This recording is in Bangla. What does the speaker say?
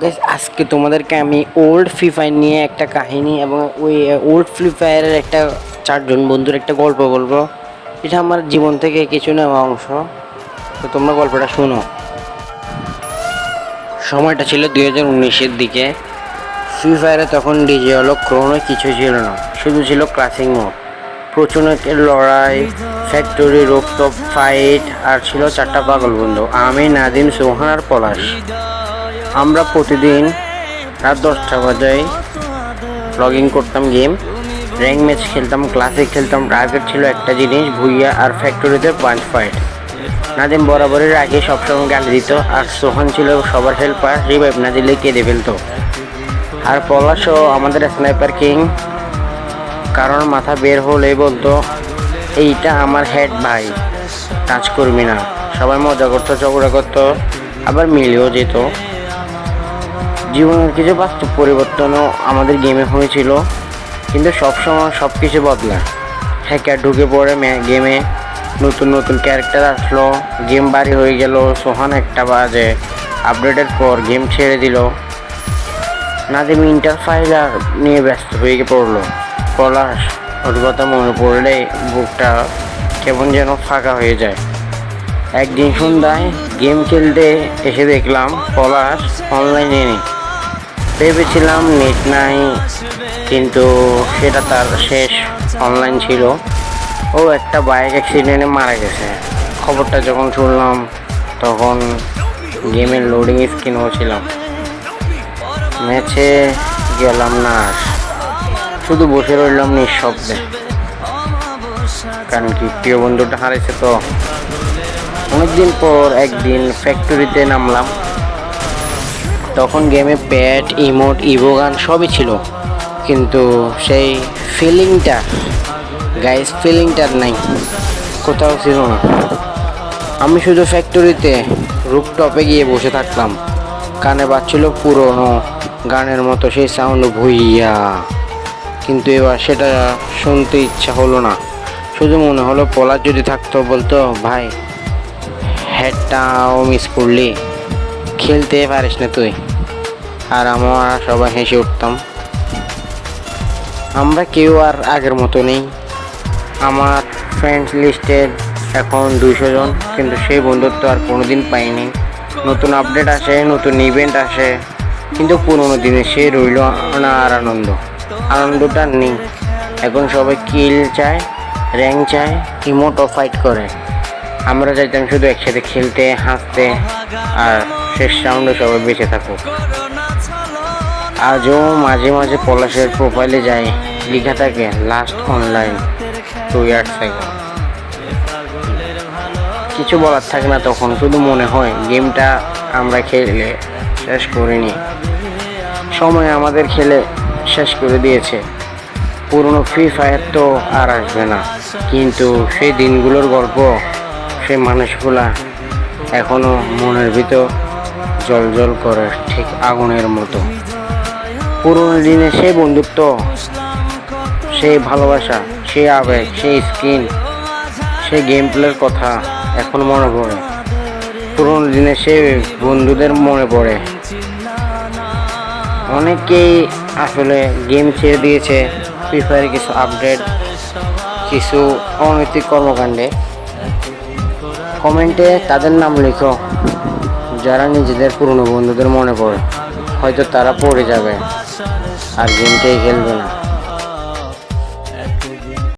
Guys, আজকে তোমাদেরকে আমি ওল্ড ফ্রি ফায়ার নিয়ে একটা কাহিনী এবং ওই ওল্ড ফ্রি ফায়ারের একটা চারজন বন্ধুর একটা গল্প বলব। এটা আমার জীবন থেকে কিছু নেওয়া অংশ। তো তোমরা গল্পটা শোনো। সময়টা ছিল দুই হাজার উনিশের দিকে। ফ্রি ফায়ারে তখন ডিজে হলো ক্রোনো কিছু ছিল না। শুধু ছিল ক্লাসিক মোড প্রচুরের লড়াই ফ্যাক্টরি রোপটপ ফাইট আর ছিল চারটা পাগল বন্ধু। আমি নাদিম সোহান আর পলাশ। আমরা প্রতিদিন রাত দশটা বাজায় লগ করতাম গেম র্যাঙ্ক ম্যাচ খেলতাম ক্লাসিক খেলতাম। টার্গেট ছিল একটা জিনিস, ভুইয়া আর ফ্যাক্টরিতে পাঞ্চ ফাইট নাদিম বরাবরই রাগে সবসময় গালি দিত, আর সোহান ছিল সবার হেল্পার রিভাইভ না দিলে কেঁদে ফেলতো। আর পলাশও আমাদের স্নাইপার কিং কারণ মাথা বের হলেই বলতো, এইটা আমার হেড ভাই, কাজ করবি না। সবাই মজা করতো, ঝগড়া করতো, আবার মিলেও যেত। জীবনের কিছু বাস্তব পরিবর্তনও আমাদের গেমে হয়েছিল। কিন্তু সবসময় সব কিছু বদলায়। হ্যাকার ঢুকে পড়ে গেমে নতুন নতুন ক্যারেক্টার আসলো গেম বাড়ি হয়ে গেল, সোহান একটা বাজে আপডেটের পর গেম ছেড়ে দিল। নাদিম ইন্টারফাইলার নিয়ে ব্যস্ত হয়ে পড়ল। পলাশ ওর কথা মনে পড়লে বুকটা কেমন যেন ফাঁকা হয়ে যায়। একদিন সন্ধ্যায় গেম খেলতে এসে দেখলাম পলাশ অনলাইনে নেই। ভেবেছিলাম নেট নাই, কিন্তু সেটা তার শেষ অনলাইন ছিল। ও একটা বাইক অ্যাক্সিডেন্টে মারা গেছে। খবরটা যখন শুনলাম, তখন গেমের লোডিং স্ক্রিনও ছিলাম। ম্যাচে গেলাম না শুধু বসে রইলাম নিঃশব্দে। কারণ কি, প্রিয় বন্ধুটা হারাইছে তো। অনেকদিন পর একদিন ফ্যাক্টরিতে নামলাম। তখন গেমে প্যাড ইমোট ইভোগান সবই ছিল। কিন্তু সেই ফিলিংটা গাইস ফিলিংটার নাই। কোথাও ছিল না। আমি শুধু ফ্যাক্টরিতে রুপটপে গিয়ে বসে থাকলাম কানে বাজছিল পুরনো গানের মতো সেই সাউন্ড ভুইয়া। কিন্তু এবার সেটা শুনতে ইচ্ছা হলো না। শুধু মনে হলো পলার যদি থাকতো বলতো, ভাই হেডটাও মিস করলি। খেলতে পারিস না তুই। আর আমরা সবাই হেসে উঠতাম। আমরা কেউ আর আগের মতো নেই। আমার ফ্রেন্ডস লিস্টের এখন দুশো জন, কিন্তু সেই বন্ধুত্ব আর কোনোদিন পাইনি। নতুন আপডেট আসে, নতুন ইভেন্ট আসে, কিন্তু পুরোনো দিনে সে রইল না আর আনন্দ। আনন্দটা নেই। এখন সবাই কিল চায় র্যাঙ্ক চায় ইমোটো ফাইট করে। আমরা চাইতাম শুধু একসাথে খেলতে, হাসতে, আর শেষ রাউন্ডে সবাই বেঁচে থাকুক আজও মাঝে মাঝে পলাশের প্রোফাইলে যাই, লেখা থাকে লাস্ট অনলাইন টু ইয়ার্স থেকে কিছু বলার থাকে না তখন, শুধু মনে হয় গেমটা আমরা খেলে শেষ করিনি। সময় আমাদের খেলে শেষ করে দিয়েছে। পুরনো ফ্রি ফায়ার তো আর আসবে না, কিন্তু সেই দিনগুলোর গল্প, সেই মানুষগুলা এখনও মনের ভিতর জল জল করে ঠিক আগুনের মতো। পুরনো দিনে সেই বন্ধুত্ব, সেই ভালোবাসা, সেই আবেগ, সেই স্কিন, সেই গেম প্লের কথা এখন মনে পড়ে। পুরনো দিনে সেই বন্ধুদের মনে পড়ে। অনেকেই আসলে গেম ছেড়ে দিয়েছে ফ্রি ফায়ারে কিছু আপডেট কিছু অনৈতিক কর্মকাণ্ডে। কমেন্টে তাদের নাম লিখো। যারা নিজেদের পুরনো বন্ধুদের মনে পড়ে হয়তো তারা পড়ে যাবে আর গেমটাই খেলবে না।